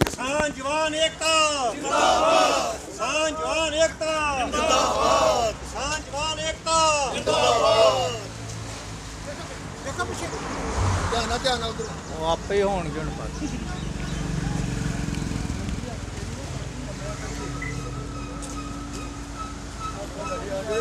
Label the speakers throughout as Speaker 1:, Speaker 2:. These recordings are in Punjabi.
Speaker 1: ਕਿਸਾਨ ਜਵਾਨ ਏਕਤਾ ਜਿੰਦਾਬਾਦ ਕਿਸਾਨ ਜਵਾਨ ਏਕਤਾ ਜਿੰਦਾਬਾਦ ਕਿਸਾਨ ਜਵਾਨ ਏਕਤਾ ਜਿੰਦਾਬਾਦ ਦੇਖੋ ਪਿੱਛੇ ਧਿਆਨ ਨਾਲ ਧਿਆਨ ਨਾਲ ਉਧਰ
Speaker 2: ਉਹ ਆਪੇ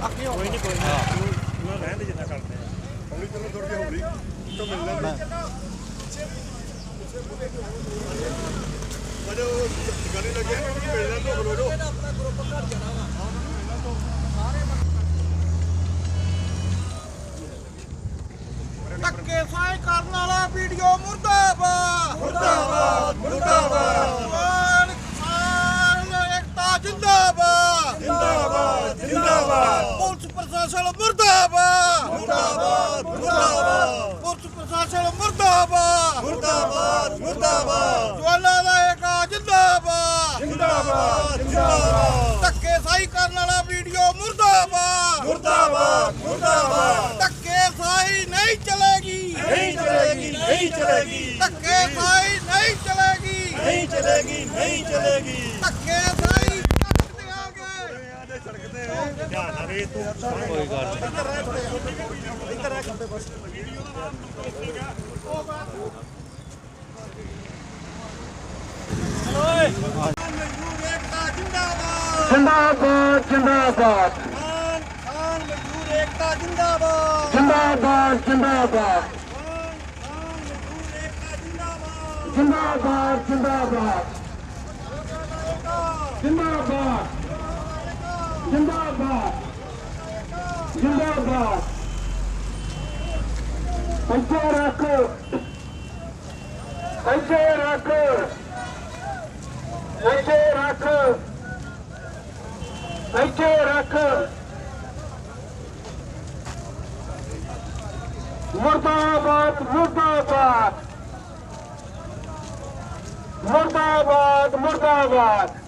Speaker 1: ਕੋਈ ਨਹੀਂ ਕੋਈ ਨਹੀਂ ਉਹਨਾਂ ਰਹਿਣ ਦੇ ਜਿੰਨਾ ਕਰਦੇ ਆ ਹੌਲੀ ਚਲੋ ਥੋੜੀ ਜਿਹੀ ਹੌਲੀ ਤੋਂ ਮਿਲ ਲੈਂਦੇ ਬੜੇ ਉਹ ਗਾਣੇ ਲੱਗੇ ਨੇ ਉਹਨੂੰ ਮਿਲ ਲੈਂਦੇ ਹੋ ਰੋਜੋ
Speaker 3: ਧੱਕੇ ਸਾਈ ਕਰਨ ਵਾਲਾ ਵੀਡੀਓ ਮੁਰਦਾਬਾਦ।
Speaker 1: ਮੁਰਦਾਬਾਦ। ਮੁਰਦਾਬਾਦ
Speaker 3: ਕਿਸਾਨ ਏਕਤਾ ਜਿੰਦਾਬਾਦ।
Speaker 1: ਜਿੰਦਾਬਾਦ। ਜਿੰਦਾਬਾਦ।
Speaker 3: ਪ੍ਰਸ਼ਾਸਨ ਮੁਰਦਾਬਾਦ।
Speaker 1: ਮੁਰਦਾਬਾਦ ਮੁਰਦਾਬਾਦ।
Speaker 3: ਪੁਲਿਸ ਪ੍ਰਸ਼ਾਸਨ ਮੁਰਦਾਬਾਦ।
Speaker 1: ਮੁਰਦਾਬਾਦ ਮੁਰਦਾਬਾਦ।
Speaker 3: ਜਵਾਨਾਂ ਦਾ ਏਕਾ ਜਿੰਦਾਬਾਦ।
Speaker 1: ਜਿੰਦਾਬਾਦ ਜਿੰਦਾਬਾਦ।
Speaker 3: ਧੱਕੇ ਸਾਈ ਕਰਨ ਵਾਲਾ ਵੀਡੀਓ ਮੁਰਦਾਬਾਦ।
Speaker 1: ਮੁਰਦਾਬਾਦ ਮੁਰਦਾਬਾਦ।
Speaker 3: ਧੱਕੇ ਸਾਈ ਨਹੀਂ ਚਲੇਗੀ।
Speaker 1: ਨਹੀਂ ਚਲੇਗੀ ਨਹੀਂ ਚਲੇਗੀ।
Speaker 3: ਧੱਕੇ ਸਾਈ ਨਹੀਂ ਚਲੇਗੀ।
Speaker 1: ਨਹੀਂ ਚਲੇਗੀ ਨਹੀਂ ਚਲੇਗੀ।
Speaker 3: ਧੱਕੇ ਸਾਈ ਕੱਟ ਦਿਆਂਗੇ
Speaker 1: ਆਦੇ ਸੜਕਦੇ ਧਿਆਨ ਨਾਲ ਵੇ ਤੂੰ
Speaker 2: ਕੋਈ ਗੱਲ ਨਹੀਂ
Speaker 1: ਇੱਧਰ ਆ ਖੰਬੇ ਜਿੰਦਾਬਾਦ
Speaker 4: ਜਿੰਦਾਬਾਦ।
Speaker 1: ਖਾਨ ਖਾਨ ਮਜ਼ਦੂਰ ਏਕਤਾ ਜਿੰਦਾਬਾਦ
Speaker 4: ਜਿੰਦਾਬਾਦ ਜਿੰਦਾਬਾਦ
Speaker 1: ਖਾਨ ਖਾਨ ਮਜ਼ਦੂਰ ਏਕਤਾ ਜਿੰਦਾਬਾਦ।
Speaker 4: ਜਿੰਦਾਬਾਦ ਜਿੰਦਾਬਾਦ। जिंदाबाद जिंदाबाद अजय राठौर अजय राठौर अजय राठौर अजय राठौर मुर्दाबाद मुर्दाबाद मुर्दाबाद मुर्दाबाद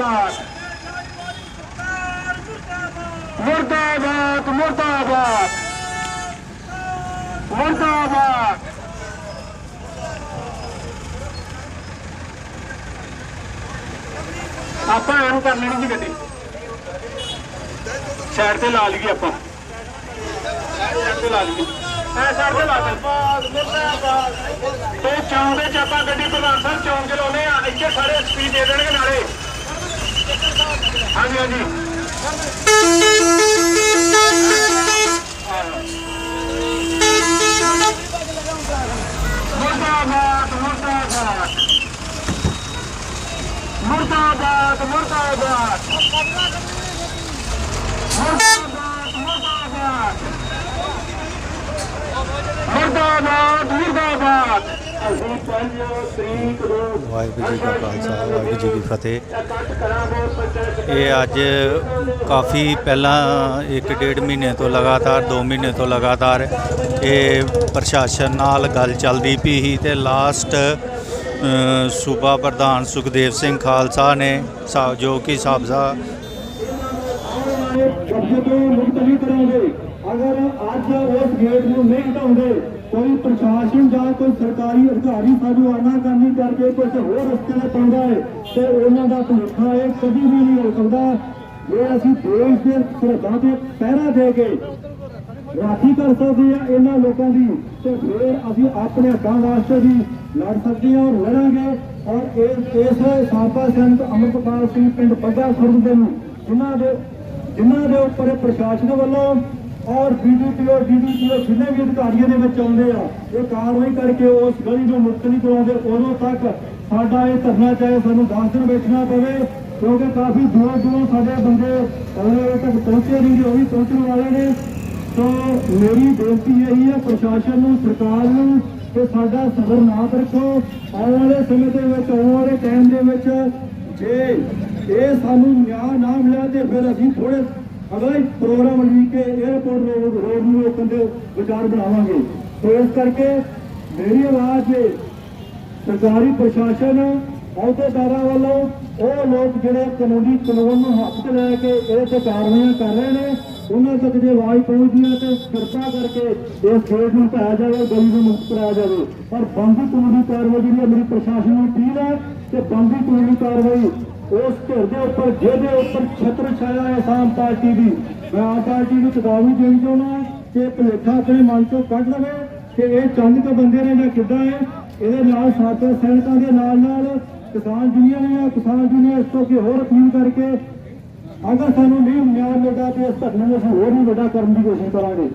Speaker 4: ਮੁਰਦਾਬਾਦ। ਮੁਰਦਾਬਾਦ ਮੁਰਦਾਬਾਦ। ਮੁਰਦਾਬਾਦ। ਆਪਾਂ ਇਹਨੂੰ ਕਰ ਲੈਣੀ ਜੀ ਗੱਡੀ। ਸਾਈਡ ਤੇ ਲਾ ਲਈਏ ਆਪਾਂ। ਸਾਈਡ ਤੇ ਲਾ ਲਈਏ। ਐ ਸਾਈਡ ਤੇ ਲਾ ਦੇ। ਮੁਰਦਾਬਾਦ ਤੇ ਚੌਂਕ ਦੇ ਚ ਆਪਾਂ ਗੱਡੀ ਪ੍ਰਧਾਨ ਸਾਹਿਬ ਚੌਂਕ ਚ ਲਾਉਨੇ ਆ। ਇੱਥੇ ਸਾਰੇ ਸਪੀਡ ਦੇ ਦੇਣਗੇ ਨਾਲੇ। ਹਾਂਜੀ ਹਾਂਜੀ। ਮੁਰਦਾਬਾਦ ਮੁਰਦਾਬਾਦ। ਮੁਰਦਾਬਾਦ ਮੁਰਦਾਬਾਦ। ਮੁਰਦਾਬਾਦ ਮੁਰਦਾਬਾਦ। ਮੁਰਦਾਬਾਦ ਮੁਰਦਾਬਾਦ। ਅਸੀਂ ਪੰਜ ਤਰੀਕ
Speaker 2: ਵਾਹਿਗੁਰੂ ਜੀ ਕਾ ਖਾਲਸਾ, ਵਾਹਿਗੁਰੂ ਜੀ ਕੀ ਫਤਿਹ। ਇਹ ਅੱਜ ਕਾਫੀ ਪਹਿਲਾਂ ਇੱਕ ਡੇਢ ਮਹੀਨੇ ਤੋਂ ਲਗਾਤਾਰ 2 ਮਹੀਨੇ ਤੋਂ ਲਗਾਤਾਰ ਇਹ ਪ੍ਰਸ਼ਾਸਨ ਨਾਲ ਗੱਲ ਚੱਲਦੀ ਪਈ ਸੀ ਤੇ ਲਾਸਟ ਸੂਬਾ ਪ੍ਰਧਾਨ ਸੁਖਦੇਵ ਸਿੰਘ ਖਾਲਸਾ ਨੇ ਸਾ- ਜੋ ਕਿ ਸਾਬਜ਼ਾ
Speaker 4: ਅਗਰ ਅੱਜ ਉਸ ਗੇਟ ਨੂੰ ਨਹੀਂ ਹਟਾਉਂਦੇ, ਕੋਈ ਪ੍ਰਸ਼ਾਸਨ ਜਾਂ ਕੋਈ ਸਰਕਾਰੀ ਅਧਿਕਾਰੀ ਸਾਨੂੰ ਆਨਾ ਕਰਨੀ ਕਰਕੇ ਕੁਝ ਹੋਰ ਰਸਤੇ ਤੇ ਪਾਉਂਦਾ ਹੈ, ਤੇ ਉਹਨਾਂ ਦਾ ਭੁਲੇਖਾ ਇਹ ਕਦੀ ਵੀ ਨਹੀਂ ਹੋ ਸਕਦਾ। ਜੇ ਅਸੀਂ ਦੇਸ਼ ਦੇ ਸਰਹੱਦਾਂ ਤੇ ਪਹਿਰਾ ਦੇ ਕੇ ਰਾਖੀ ਕਰ ਸਕਦੇ ਆ ਇਹਨਾਂ ਲੋਕਾਂ ਦੀ, ਤੇ ਫਿਰ ਅਸੀਂ ਆਪਣੇ ਹੱਕਾਂ ਵਾਸਤੇ ਵੀ ਲੜ ਸਕਦੇ ਹਾਂ ਔਰ ਲੜਾਂਗੇ। ਔਰ ਇਸ ਇਸ ਸਾਬਕਾ ਸੰਤ ਅਮਰਪਾਲ ਸਿੰਘ ਪਿੰਡ ਬੱਗਾ ਖੁਰਦ ਦੇ ਨੂੰ, ਜਿਨ੍ਹਾਂ ਦੇ ਜਿਨ੍ਹਾਂ ਦੇ ਉੱਪਰ ਪ੍ਰਸ਼ਾਸਨ ਵੱਲੋਂ ਔਰ ਬੀਜੇਪੀ ਔਰ ਡੀਡੀਪੀ ਔਰ ਜਿੰਨੇ ਵੀ ਅਧਿਕਾਰੀਆਂ ਦੇ ਵਿੱਚ ਆਉਂਦੇ ਆ, ਇਹ ਕਾਰਵਾਈ ਕਰਕੇ ਉਸ ਗਲੀ ਨੂੰ ਮੁਕਤ ਨਹੀਂ ਕਰਾਉਂਦੇ। ਉਦੋਂ ਤੱਕ ਸਾਡਾ ਇਹ ਧਰਨਾ ਚਾਹੇ ਸਾਨੂੰ 10 ਦਿਨ ਵੇਖਣਾ ਪਵੇ, ਕਿਉਂਕਿ ਕਾਫੀ ਦੂਰ ਦੂਰੋਂ ਸਾਡੇ ਬੰਦੇ ਅਗਲੇ ਤੱਕ ਪਹੁੰਚੇ ਨਹੀਂ ਉਹ ਵੀ ਪਹੁੰਚਣ ਵਾਲੇ ਨੇ। ਸੋ ਮੇਰੀ ਬੇਨਤੀ ਇਹੀ ਹੈ, ਪ੍ਰਸ਼ਾਸਨ ਨੂੰ, ਸਰਕਾਰ ਨੂੰ ਕਿ ਸਾਡਾ ਸਬਰ ਨਾ ਰੱਖੋ। ਆਉਣ ਵਾਲੇ ਸਮੇਂ ਦੇ ਵਿੱਚ, ਆਉਣ ਵਾਲੇ ਟਾਈਮ ਦੇ ਵਿੱਚ ਜੇ ਇਹ ਸਾਨੂੰ ਨਿਆਂ ਨਾ ਮਿਲਿਆ ਤੇ ਫਿਰ ਅਸੀਂ ਥੋੜੇ ਅਗਲਾ ਪ੍ਰੋਗਰਾਮ ਲਿਖ ਕੇ 에어ਪੋਰਟ ਰੋਡ ਨੂੰ ਰੋਕਣ ਦੇ ਵਿਚਾਰ ਬਣਾਵਾਂਗੇ। ਸੋ ਇਸ ਕਰਕੇ ਮੇਰੀ ਆਵਾਜ਼ ਹੈ ਸਰਕਾਰੀ ਪ੍ਰਸ਼ਾਸਨ ਅਹੁਦੇਦਾਰਾਂ ਵੱਲੋਂ ਉਹ ਲੋਕ ਜਿਹੜੇ ਕਾਨੂੰਨੀ ਕਾਨੂੰਨ ਨੂੰ ਹੱਥ 'ਚ ਲੈ ਕੇ ਇਹਦੇ ਤੇ ਕਾਰਵਾਈਆਂ ਕਰ ਰਹੇ ਨੇ, ਉਹਨਾਂ ਤੱਕ ਜੇ ਆਵਾਜ਼ ਪਹੁੰਚਦੀ ਹੈ ਤੇ ਕਿਰਪਾ ਕਰਕੇ ਇਸ ਖੇਡ ਨੂੰ ਢਾਇਆ ਜਾਵੇ, ਗਲੀ ਨੂੰ ਮੁਕਤ ਕਰਾਇਆ ਜਾਵੇ। ਪਰ ਬੰਦੀ ਕਾਨੂੰਨੀ ਕਾਰਵਾਈ ਜਿਹੜੀ ਹੈ, ਮੇਰੀ ਪ੍ਰਸ਼ਾਸਨ ਨੂੰ ਅਪੀਲ ਹੈ ਤੇ ਬੰਦੀ ਕਾਨੂੰਨੀ ਕਾਰਵਾਈ ਉਸ ਧਿਰ ਦੇ ਉੱਪਰ, ਜਿਹਦੇ ਉੱਪਰ ਛਤਰ ਛਾਇਆ ਹੈ ਆਸਾਮ ਪਾਰਟੀ ਦੀ, ਮੈਂ ਆਮ ਪਾਰਟੀ ਨੂੰ ਚੇਤਾਵਨੀ ਦੇਣੀ ਚਾਹੁੰਦਾ ਕਿ ਭੁਲੇਖਾ ਆਪਣੇ ਮਨ ਚੋਂ ਕੱਢ ਲਵੇ ਕਿ ਇਹ ਚੰਦ ਕੇ ਬੰਦੇ ਨੇ ਜਾਂ ਕਿੱਦਾਂ ਹੈ, ਇਹਦੇ ਨਾਲ ਸਾਡੇ ਸੈਨਿਕਾਂ ਦੇ ਨਾਲ ਨਾਲ ਕਿਸਾਨ ਯੂਨੀਅਨ ਜਾਂ ਕਿਸਾਨ ਯੂਨੀਅਨ ਇਸ ਤੋਂ ਕੀ ਹੋਰ ਅਪੀਲ ਕਰਕੇ ਅਗਰ ਸਾਨੂੰ ਨਹੀਂ ਨਿਆਂ ਮਿਲਦਾ ਤੇ ਇਸ ਧਰਨੇ ਨੂੰ ਅਸੀਂ ਹੋਰ ਵੀ ਵੱਡਾ ਕਰਨ ਦੀ ਕੋਸ਼ਿਸ਼ ਕਰਾਂਗੇ।